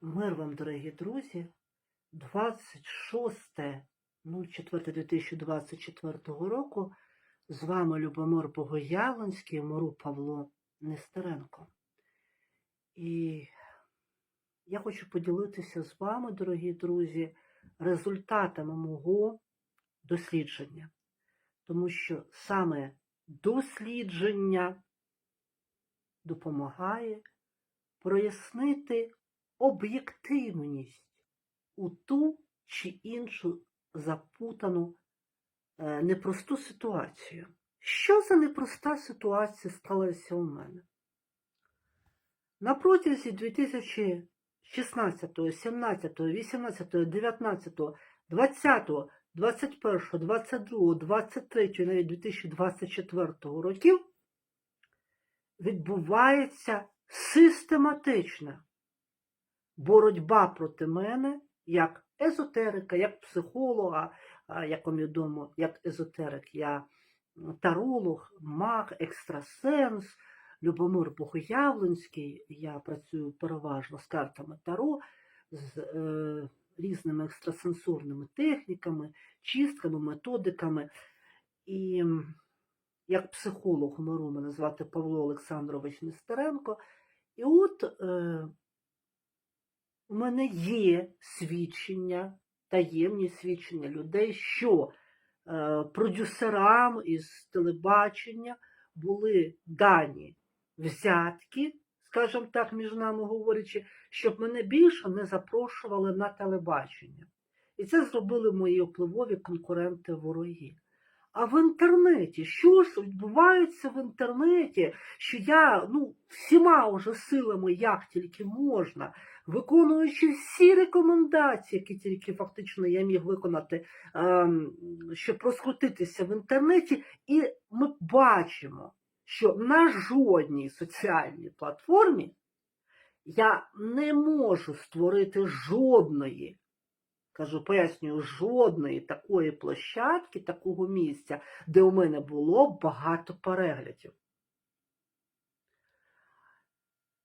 Мир вам, дорогі друзі, 26.04.2024 року з вами Любомир Богоявленський, Мору Павло Нестеренко. І я хочу поділитися з вами, дорогі друзі, результатами мого дослідження. Тому що саме дослідження допомагає прояснити об'єктивність у ту чи іншу запутану е, непросту ситуацію. Що за непроста ситуація сталася у мене? На протязі 2016, 17, 18, 19, 20, 21, 22, 23 навіть 2024 років відбувається систематична боротьба проти мене як езотерика, як психолога, як відомо, як езотерик, я таролог, маг, екстрасенс, Любомир Богоявленський. Я працюю переважно з картами Таро, з е, різними екстрасенсорними техніками, чистками, методиками. І як психолог миру мене звати Павло Олександрович Нестеренко. І от е, у мене є свідчення, таємні свідчення людей, що е, продюсерам із телебачення були дані взятки, скажімо так, між нами говорячи, щоб мене більше не запрошували на телебачення. І це зробили мої впливові конкуренти вороги. А в інтернеті, що ж відбувається в інтернеті, що я ну, всіма уже силами, як тільки можна, виконуючи всі рекомендації, які тільки фактично я міг виконати, ем, щоб розкрутитися в інтернеті, і ми бачимо, що на жодній соціальній платформі я не можу створити жодної, кажу, пояснюю, жодної такої площадки, такого місця, де у мене було багато переглядів.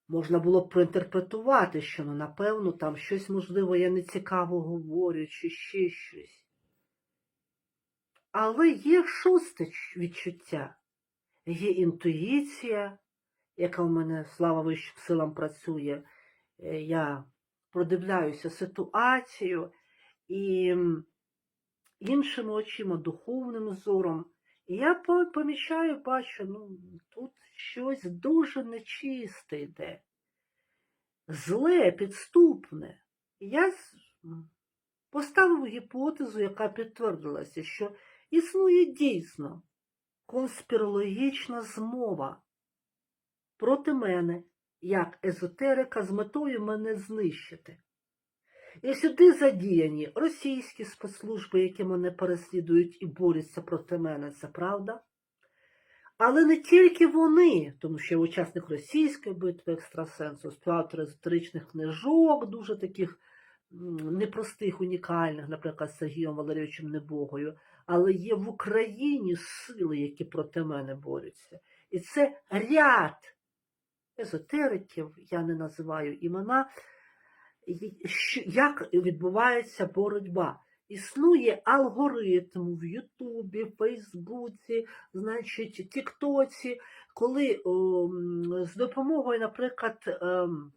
Можна було б проінтерпретувати, що, ну, напевно, там щось, можливо, я нецікаво говорю, чи ще щось. Але є шосте відчуття, є інтуїція, яка в мене, слава вищим силам, працює. Е, Я продивляюся ситуацію і іншими очима, духовним зором. І я помічаю, бачу, ну, тут щось дуже нечисте йде. Зле, підступне. Я поставив гіпотезу, яка підтвердилася, що існує дійсно конспірологічна змова проти мене, як езотерика, з метою мене знищити. І сюди задіяні російські спецслужби, які мене переслідують і борються проти мене, це правда. Але не тільки вони, тому що я учасник російської битви екстрасенсу, співавтор езотеричних книжок, дуже таких непростих, унікальних, наприклад, з Сергієм Валерійовичем Небогою, але є в Україні сили, які проти мене борються. І це ряд езотериків, я не називаю імена, як відбувається боротьба. Існує алгоритм в Ютубі, Фейсбуці, значить, Тіктоці, коли о, з допомогою, наприклад, ем,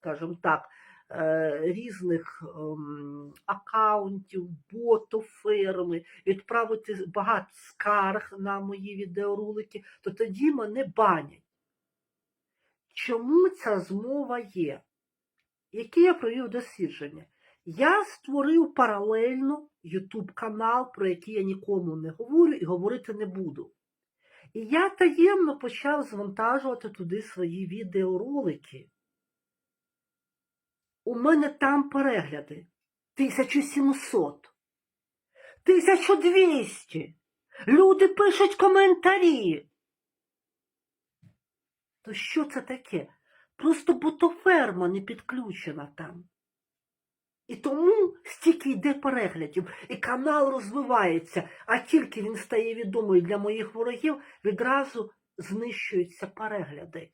скажімо так, е, різних акаунтів, боту ферми, відправити багато скарг на мої відеоролики, то тоді мене банять. Чому ця змова є? Яке я провів дослідження? Я створив паралельно YouTube канал, про який я нікому не говорю і говорити не буду. І я таємно почав звантажувати туди свої відеоролики. У мене там перегляди 1700, 1200. Люди пишуть коментарі. То що це таке? Просто бутоферма не підключена там. І тому стільки йде переглядів, і канал розвивається, а тільки він стає відомий для моїх ворогів, відразу знищуються перегляди.